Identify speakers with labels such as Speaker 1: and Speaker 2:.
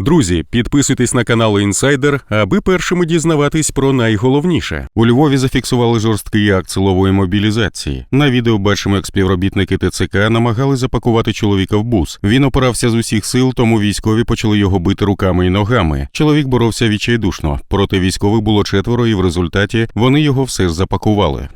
Speaker 1: Друзі, підписуйтесь на канал Інсайдер, аби першими дізнаватись про найголовніше. У Львові зафіксували жорсткий акт силової мобілізації. На відео бачимо, як співробітники ТЦК намагали запакувати чоловіка в бус. Він опирався з усіх сил, тому військові почали його бити руками і ногами. Чоловік боровся відчайдушно. Проти військових було четверо, і в результаті вони його все ж запакували.